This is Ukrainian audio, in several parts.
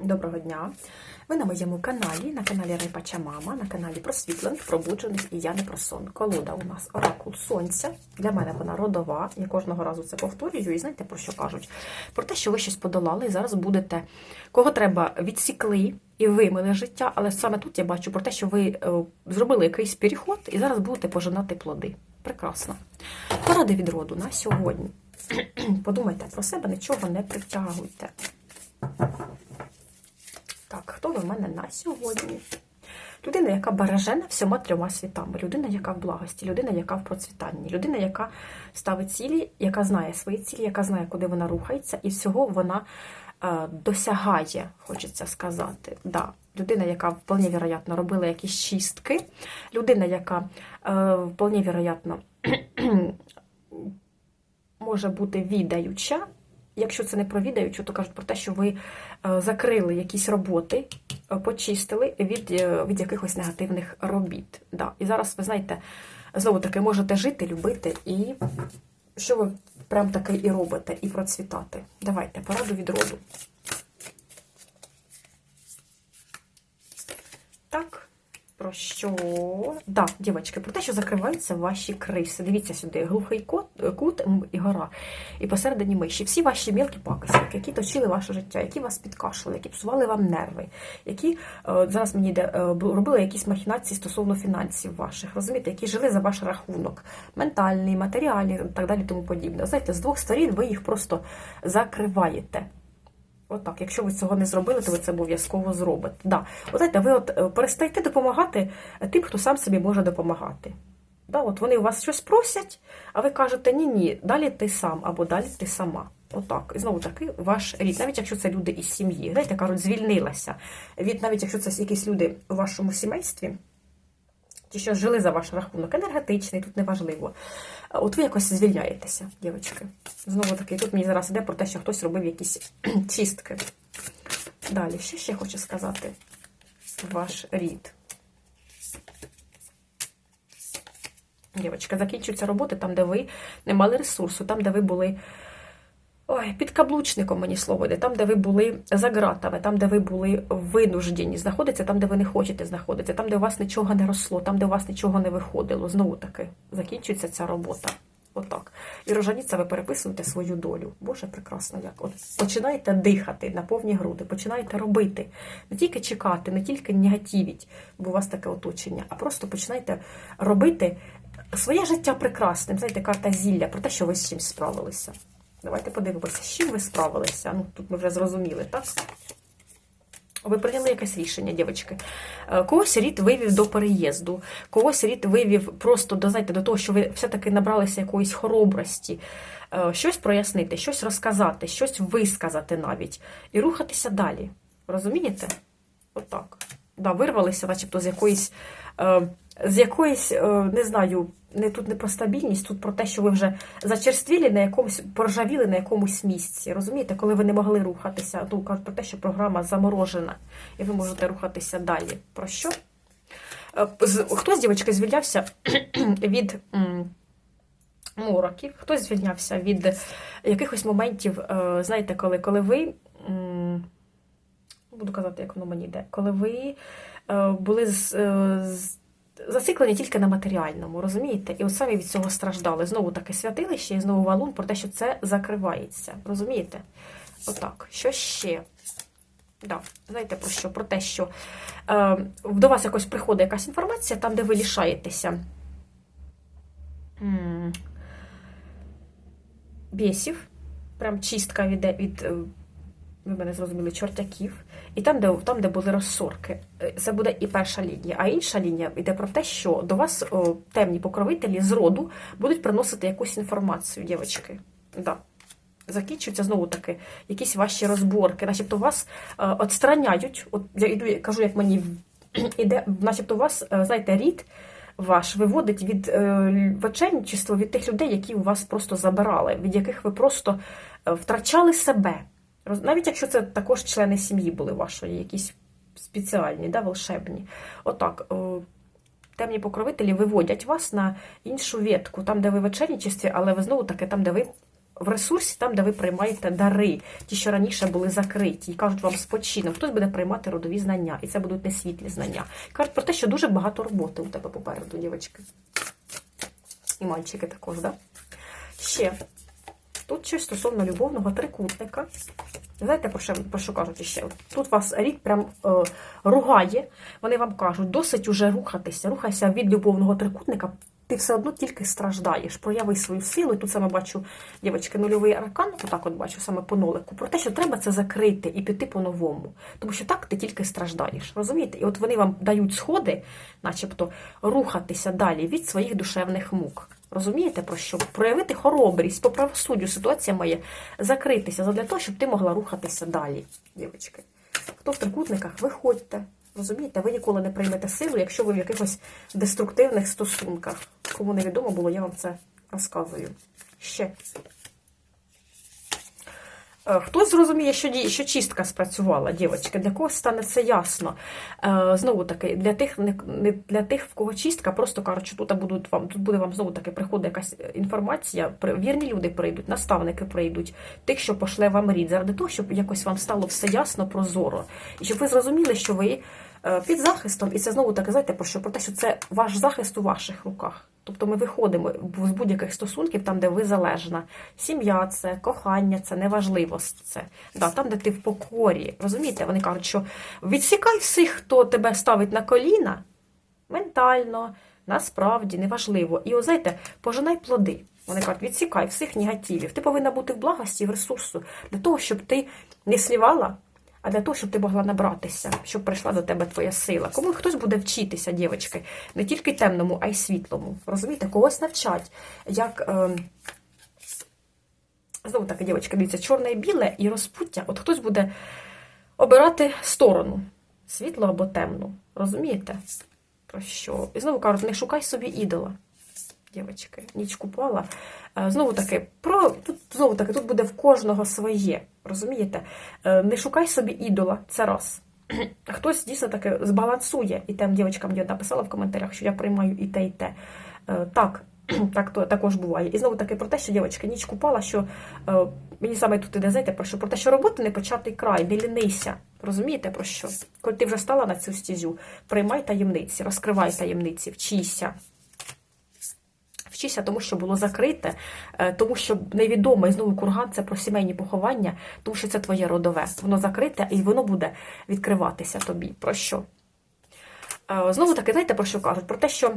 Доброго дня! Ви на моєму каналі, на каналі Райпача Мама, на каналі просвітлених, пробуджених і я не про сон. Колода у нас Оракул Сонця. Для мене вона родова. Я кожного разу це повторюю. І знаєте, про що кажуть? Про те, що ви щось подолали і зараз будете, кого треба, відсікли і вимили життя. Але саме тут я бачу про те, що ви е, зробили якийсь переход і зараз будете пожинати плоди. Прекрасно. Поради від роду на сьогодні. Подумайте про себе, нічого не притягуйте. Так, хто в мене на сьогодні? Людина, яка бережена всіма трьома світами, людина, яка в благості, людина, яка в процвітанні, людина, яка ставить цілі, яка знає свої цілі, яка знає, куди вона рухається, і всього вона е, досягає, хочеться сказати. Да. Людина, яка вполне вероятно робила якісь чистки, людина, яка е, вполне вероятно може бути відаюча. Якщо це не про відаючу, то кажуть про те, що ви е, закрили якісь роботи, е, почистили від е, від якихось негативних робіт. Да. І зараз, ви знаєте, знову таки можете жити, любити, і що ви прям таки і робите, і процвітати. Давайте, пораду від роду. Так. Про що? Да, дівчатки, про те, що закриваються ваші криси. Дивіться сюди, глухий кут, кут і гора. І посередині миші. Всі ваші мілкі пакості, які точили ваше життя, які вас підкашували, які псували вам нерви, які е, зараз мені йде, е, робили якісь махінації стосовно фінансів ваших, розумієте, які жили за ваш рахунок, ментальний, матеріальний і так далі, тому подібне. Знаєте, з двох сторін ви їх просто закриваєте. Отак, от якщо ви цього не зробили, то ви це обов'язково зробите. Да. От знаєте, ви от е, перестаєте допомагати тим, хто сам собі може допомагати. Да, от Вони у вас щось просять, а ви кажете, ні-ні, далі ти сам або далі ти сама. Отак. І знову таки, ваш рід, навіть якщо це люди із сім'ї, знаєте, кажуть, звільнилася. Від навіть якщо це якісь люди у вашому сімействі, ті, що жили за ваш рахунок, енергетичний, тут неважливо. От ви якось звільняєтеся, дівчатки. Знову таки, тут мені зараз йде про те, що хтось робив якісь чистки. Далі, що ще хочу сказати? Ваш рід. Дівчатка, закінчуються роботи там, де ви не мали ресурсу, там, де ви були. Ой, під каблучником мені слово йде, там, де ви були за ґратами, там, де ви були винуждені знаходитися, там, де ви не хочете знаходитися, там, де у вас нічого не росло, там, де у вас нічого не виходило. Знову таки, закінчується ця робота. Отак. І рожаніться, ви переписуєте свою долю. Боже, прекрасно як. От Починаєте дихати на повні груди, починаєте робити. Не тільки чекати, не тільки негативіть, бо у вас таке оточення, а просто починаєте робити своє життя прекрасним. Знаєте, карта зілля про те, що ви з чимось справилися. Давайте подивимося, з чим ви справилися. Ну, Тут ми вже зрозуміли, так? Ви прийняли якесь рішення, дівчатки. Когось рід вивів до переїзду, когось рід вивів просто до, знаєте, до того, що ви все-таки набралися якоїсь хоробрості, щось прояснити, щось розказати, щось висказати навіть. І рухатися далі. Розумієте? Отак. Да, Вирвалися, начебто, з якоїсь, з якоїсь, не знаю, не тут не про стабільність, тут про те, що ви вже зачерствілі на якомусь, поржавіли на якомусь місці. Розумієте, коли ви не могли рухатися, ну кажуть про те, що програма заморожена, і ви можете рухатися далі. Про що? Хтось, дівчатка, звільнявся від мороків, хтось звільнявся від якихось моментів, знаєте, коли, коли ви. Буду казати, як воно мені йде, коли ви були з зациклені тільки на матеріальному, розумієте? І от самі від цього страждали. Знову таке святилище і знову валун про те, що це закривається. Розумієте? Отак. Що ще? Да. Знаєте про що? Про те, що е, до вас якось приходить якась інформація, там, де ви лишаєтеся бісів, прям чистка від, від ви мене зрозуміли, чортяків, і там, де там, де були розсорки. Це буде і перша лінія. А інша лінія йде про те, що до вас о, темні покровителі з роду будуть приносити якусь інформацію, дівчатки. Да. Закінчуються знову таки якісь ваші розборки, начебто вас е, отстраняють. От я йду, кажу, як мені іде, начебто вас, е, знаєте, рід ваш виводить від е, веченничества від тих людей, які у вас просто забирали, від яких ви просто е, втрачали себе. Навіть якщо це також члени сім'ї були вашої, якісь спеціальні, да, волшебні. Отак, темні покровителі виводять вас на іншу ветку, там, де ви в вечерничестві, але ви знову таки там, де ви в ресурсі, там, де ви приймаєте дари, ті, що раніше були закриті, і кажуть вам спочинок. Хтось буде приймати родові знання, і це будуть не світлі знання. Кажуть про те, що дуже багато роботи у тебе попереду, дівчатки. І мальчики також, да? Ще. Тут щось стосовно любовного трикутника. Знаєте, про що, про що кажуть ще? Тут вас рік прям е, ругає. Вони вам кажуть, досить уже рухатися, рухайся від любовного трикутника. Ти все одно тільки страждаєш. Прояви свою силу. І тут саме бачу, дівчатки, нульовий аркан, отак от бачу саме по нолику, про те, що треба це закрити і піти по-новому. Тому що так ти тільки страждаєш. Розумієте? І от вони вам дають сходи, начебто, рухатися далі від своїх душевних мук. Розумієте про що? Проявити хоробрість по правосуддю ситуація має закритися задля того, щоб ти могла рухатися далі, дівчатки. Хто в трикутниках, виходьте. Розумієте, ви ніколи не приймете силу, якщо ви в якихось деструктивних стосунках. Кому невідомо було, я вам це розказую. Ще. Е, Хтось зрозуміє, що що чистка спрацювала, дівчатки, для когось стане це ясно. Е, Знову таки, для тих, не, для тих, в кого чистка, просто кажуть, тут будуть вам, тут буде вам знову таки приходить якась інформація. Вірні люди прийдуть, наставники прийдуть, тих, що пошле вам рід, заради того, щоб якось вам стало все ясно, прозоро. І щоб ви зрозуміли, що ви е, під захистом, і це знову таки, знаєте, про що? Про те, що це ваш захист у ваших руках. Тобто ми виходимо з будь-яких стосунків, там, де ви залежна. Сім'я це, кохання, це неважливость. Це да, там, де ти в покорі. Розумієте? Вони кажуть, що відсікай всіх, хто тебе ставить на коліна, ментально, насправді, неважливо. І, о, знаєте, пожинай плоди. Вони кажуть, відсікай всіх негативів. Ти повинна бути в благості, в ресурсу для того, щоб ти не слівала, а для того, щоб ти могла набратися, щоб прийшла до тебе твоя сила. Кому хтось буде вчитися, дівчатки, не тільки темному, а й світлому. Розумієте, когось навчать, як. Е... Знову таки, дівчатка, дивіться, чорне і біле і розпуття. От хтось буде обирати сторону, світло або темну. Розумієте? Про що? І знову кажуть, не шукай собі ідола. Дівчатки, ніч купала. Е, Знову таки, про тут знову таки, тут буде в кожного своє. Розумієте? Е, Не шукай собі ідола, це раз. Хтось дійсно таки збалансує, і тим дівчатам я написала в коментарях, що я приймаю і те, і те. Е, Так, так то також буває. І знову таки про те, що дівчатка ніч купала, що мені саме тут іде знаєте, про що про те, що роботи не початий край, не лінися. Розумієте про що? Коли ти вже стала на цю стізю, приймай таємниці, розкривай таємниці, вчися. Вчися, тому що було закрите, е, тому що невідомо, і знову курган це про сімейні поховання, тому що це твоє родове. Воно закрите і воно буде відкриватися тобі. Про що? Е, Знову таки, знаєте, про що кажуть? Про те, що.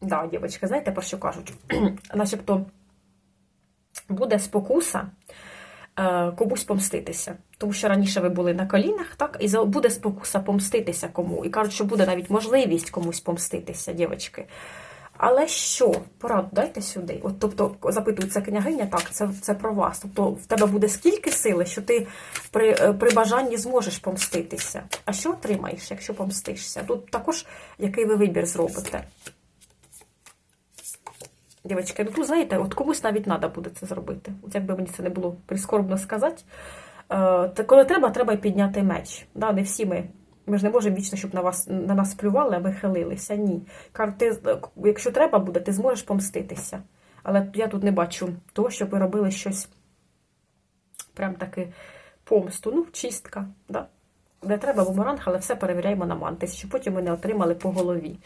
Да, дівчатки, знаєте, про що кажуть? Начебто буде спокуса е, комусь помститися. Тому що раніше ви були на колінах, так, і буде спокуса помститися кому. І кажуть, що буде навіть можливість комусь помститися, дівчатки. Але що? Пораду дайте сюди. От, тобто, запитується княгиня, так, це, це про вас. Тобто, в тебе буде скільки сили, що ти при, е, при бажанні зможеш помститися. А що отримаєш, якщо помстишся? Тут також який ви вибір зробите. Дівчатки, ну знаєте, от комусь навіть треба буде це зробити. От якби мені це не було прискорбно сказати. Е, коли треба, треба й підняти меч. Да, не всі ми. Ми ж не можемо вічно, щоб на вас на нас плювали, а ми хилилися. Ні. Карти, якщо треба буде, ти зможеш помститися. Але я тут не бачу того, щоб ви робили щось прям таки помсту. Ну, чистка. Да? Не треба бумеранг, але все перевіряємо на мантис, щоб потім ми не отримали по голові.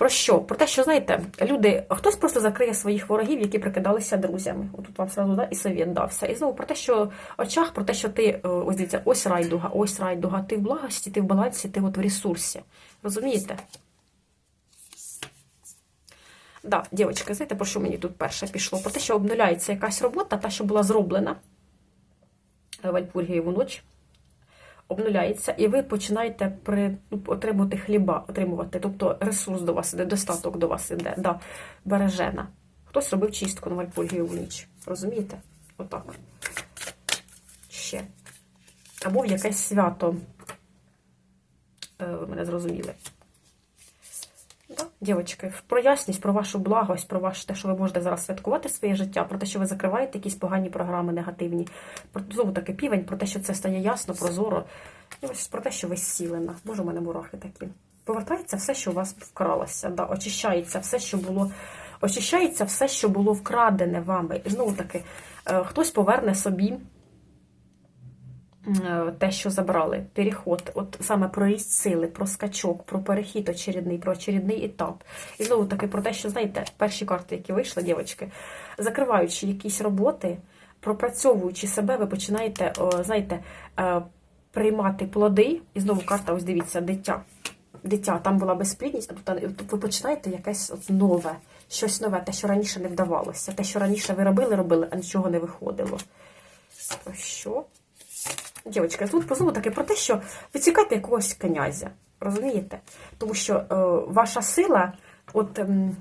Про що? Про те, що, знаєте, люди, хтось просто закриє своїх ворогів, які прикидалися друзями. Отут вам сразу да, і совет дався. І знову про те, що очах, про те, що ти, е, ось дивіться, ось райдуга, ось райдуга, ти в благості, ти в балансі, ти от в ресурсі. Розумієте? Да, дівчатки, знаєте, про що мені тут перше пішло? Про те, що обнуляється якась робота, та, що була зроблена в Альпургієву ніч обнуляється, і ви починаєте при, ну, отримувати хліба, отримувати, тобто ресурс до вас іде, достаток до вас іде, да, бережена. Хтось робив чистку на в ніч. Розумієте? Отак. Ще. Або в якесь свято. Е, Ви мене зрозуміли. Да, дівчатки, про ясність, про вашу благость, про ваше те, що ви можете зараз святкувати своє життя, про те, що ви закриваєте якісь погані програми негативні, про знову таки півень, про те, що це стає ясно, прозоро. І ось про те, що ви зцілена. Боже, у мене мурахи такі. Повертається все, що у вас вкралося, да, очищається все, що було Очищається все, що було вкрадене вами. І знову таки, е, хтось поверне собі те, що забрали. Переход, от саме про ріст сили, про скачок, про перехід очередний, про очередний етап. І знову таки про те, що, знаєте, перші карти, які вийшли, дівчатки, закриваючи якісь роботи, пропрацьовуючи себе, ви починаєте, знаєте, е, приймати плоди. І знову карта, ось дивіться, дитя. Дитя, там була безплідність, тут ви починаєте якесь от нове, щось нове, те, що раніше не вдавалося, те, що раніше ви робили, робили, а нічого не виходило. Про що? Дівчатка, тут знову таки про те, що ви цікаєте якогось князя, розумієте? Тому що е, ваша сила, от ем,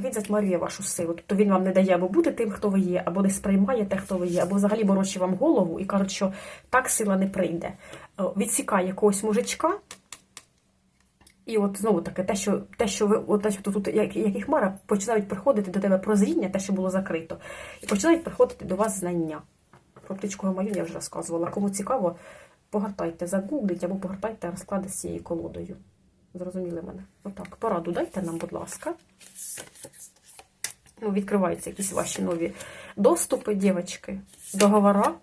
він затьмарює вашу силу. Тобто він вам не дає або бути тим, хто ви є, або не сприймає те, хто ви є, або взагалі борочить вам голову і кажуть, що так сила не прийде. Е, відсікає якогось мужичка. І от знову таки, те, що те, що ви от, те, що тут, як, як і хмара, починають приходити до тебе прозріння, те, що було закрито, і починають приходити до вас знання. Про птичку гамаю я вже розказувала. Кому цікаво, погортайте, загугліть або погортайте розклади з цією колодою. Зрозуміли мене? Отак. Пораду дайте нам, будь ласка. Ну, відкриваються якісь ваші нові доступи, дівчатки, договора,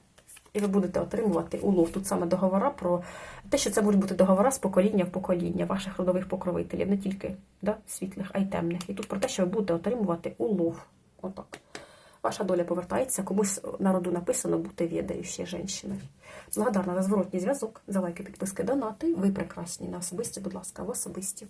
і ви будете отримувати улов. Тут саме договора про те, що це можуть бути договора з покоління в покоління ваших родових покровителів, не тільки да, світлих, а й темних. І тут про те, що ви будете отримувати улов. Отак. Ваша доля повертається, комусь народу написано бути відаючою жінкою. Благодарна за зворотній зв'язок, за лайки, підписки, донати. Ви прекрасні на особисті, будь ласка, в особисті.